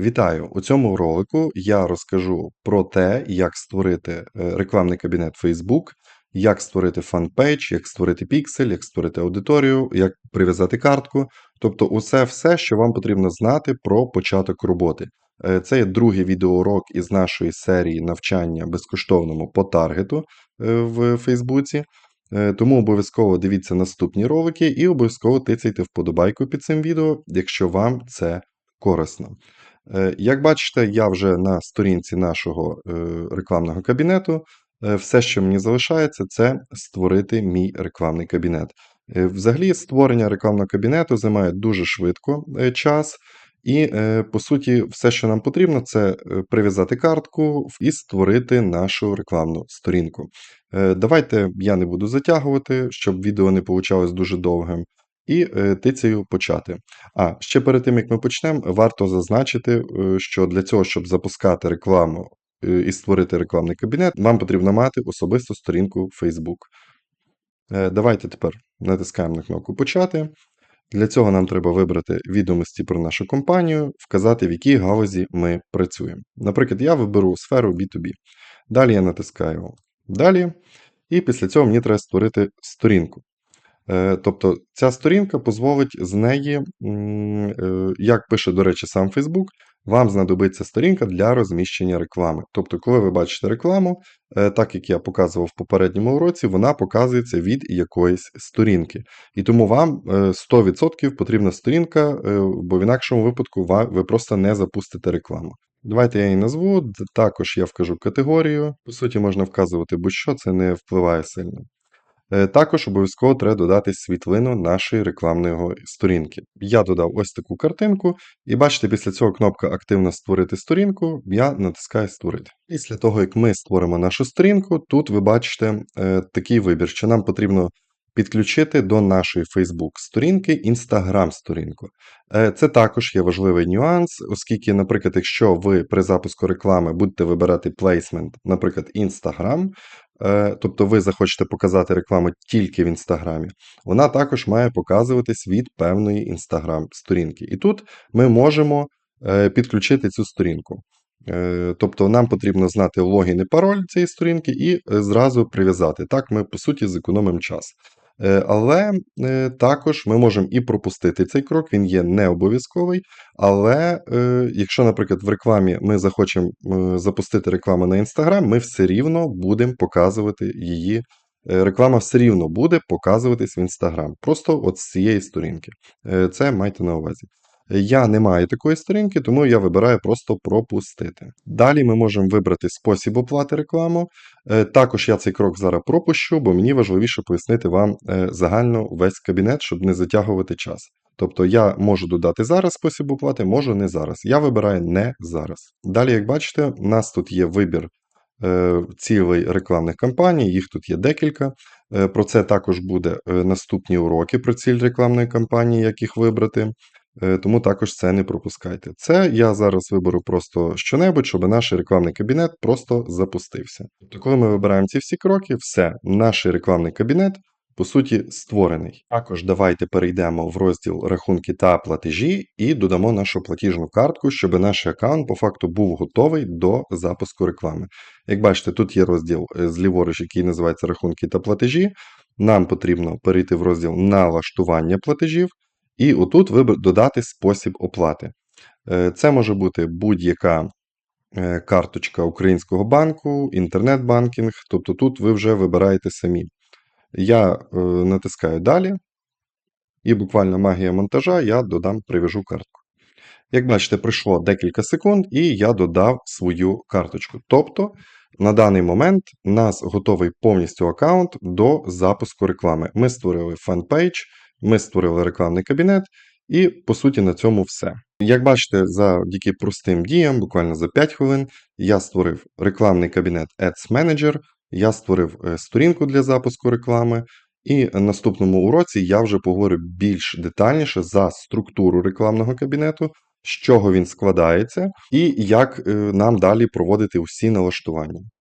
Вітаю! У цьому ролику я розкажу про те, як створити е, рекламний кабінет Facebook, як створити фанпейдж, як створити піксель, як створити аудиторію, як прив'язати картку. Тобто, усе все, що вам потрібно знати про початок роботи. Е, Це є другий відеоурок із нашої серії навчання безкоштовному по таргету е, в Фейсбуці. Тому обов'язково дивіться наступні ролики і обов'язково тицяйте вподобайку під цим відео, якщо вам це корисно. Е, Як бачите, я вже на сторінці нашого е, рекламного кабінету. Е, Все, що мені залишається, це створити мій рекламний кабінет. Взагалі, створення рекламного кабінету займає дуже швидко час, і, по суті, все, що нам потрібно, це прив'язати картку і створити нашу рекламну сторінку. Давайте я не буду затягувати, щоб відео не получалось дуже довгим. І е, тицею почати. А ще перед тим як ми почнемо, варто зазначити, е, що для цього, щоб запускати рекламу е, і створити рекламний кабінет, вам потрібно мати особисту сторінку Facebook. Давайте тепер натискаємо на кнопку Почати. Для цього нам треба вибрати відомості про нашу компанію, вказати, в якій галузі ми працюємо. Наприклад, я виберу сферу B2B. Далі я натискаю Далі, і після цього мені треба створити сторінку. Е, Тобто ця сторінка дозволить з неї, е, як пише, до речі, сам Facebook, вам знадобиться сторінка для розміщення реклами. Тобто, коли ви бачите рекламу, е, так як я показував в попередньому уроці, вона показується від якоїсь сторінки. І тому вам е, 100% потрібна сторінка, бо в інакшому випадку ви просто не запустите рекламу. Давайте я її назву. Також я вкажу категорію. По суті, можна вказувати будь-що, це не впливає сильно. Е, Також обов'язково треба додати світлину нашої рекламної сторінки. Я додав ось таку картинку, і бачите, після цього кнопка Активно створити сторінку, я натискаю Створити. Після того, як ми створимо нашу сторінку, тут ви бачите е, такий вибір, що нам потрібно підключити до нашої Facebook сторінки Instagram сторінку. Е, Це також є важливий нюанс, оскільки, наприклад, якщо ви при запуску реклами будете вибирати плейсмент, наприклад, Instagram, тобто ви захочете показати рекламу тільки в Інстаграмі, вона також має показуватись від певної Інстаграм-сторінки. І тут ми можемо е, підключити цю сторінку. Е, Тобто нам потрібно знати логін і пароль цієї сторінки і е, зразу прив'язати. Так ми, по суті, зекономимо час. Е, Але е, також ми можемо і пропустити цей крок, він є не обов'язковий. Але е, якщо, наприклад, в рекламі ми захочемо запустити рекламу на Instagram, ми все рівно будемо показувати її. Реклама все рівно буде показуватись в Instagram. Просто от з цієї сторінки. Це майте на увазі. Я не маю такої сторінки, тому я вибираю просто пропустити. Далі ми можемо вибрати спосіб оплати рекламу. Е, Також я цей крок зараз пропущу, бо мені важливіше пояснити вам е, загально весь кабінет, щоб не затягувати час. Тобто я можу додати зараз спосіб оплати, можу не зараз. Я вибираю не зараз. Далі, як бачите, у нас тут є вибір е, цілей рекламних кампаній, їх тут є декілька. Про це також буде наступні уроки про ціль рекламної кампанії, як їх вибрати. Е, Тому також це не пропускайте. Це я зараз виберу просто щонебудь, щоб наш рекламний кабінет просто запустився. Тобто, коли ми вибираємо ці всі кроки, все, наш рекламний кабінет по суті створений. Також давайте перейдемо в розділ рахунки та платежі і додамо нашу платіжну картку, щоб наш аккаунт по факту був готовий до запуску реклами. Як бачите, тут є розділ е, зліворуч, який називається рахунки та платежі. Нам потрібно перейти в розділ налаштування платежів. І отут вибр- додати спосіб оплати. Е, Це може бути будь-яка е, карточка українського банку, інтернет-банкінг, тобто тут ви вже вибираєте самі. Я е, натискаю далі, і буквально магія монтажа я додам прив'яжу картку. Як бачите, пройшло декілька секунд, і я додав свою карточку. Тобто, на даний момент у нас готовий повністю аккаунт до запуску реклами. Ми створили фанпейдж, ми створили рекламний кабінет, і по суті на цьому все. Як бачите, завдяки простим діям, буквально за 5 хвилин, я створив рекламний кабінет Ads Manager, я створив е, сторінку для запуску реклами. І наступному уроці я вже поговорю більш детальніше за структуру рекламного кабінету, з чого він складається, і як е, нам далі проводити усі налаштування.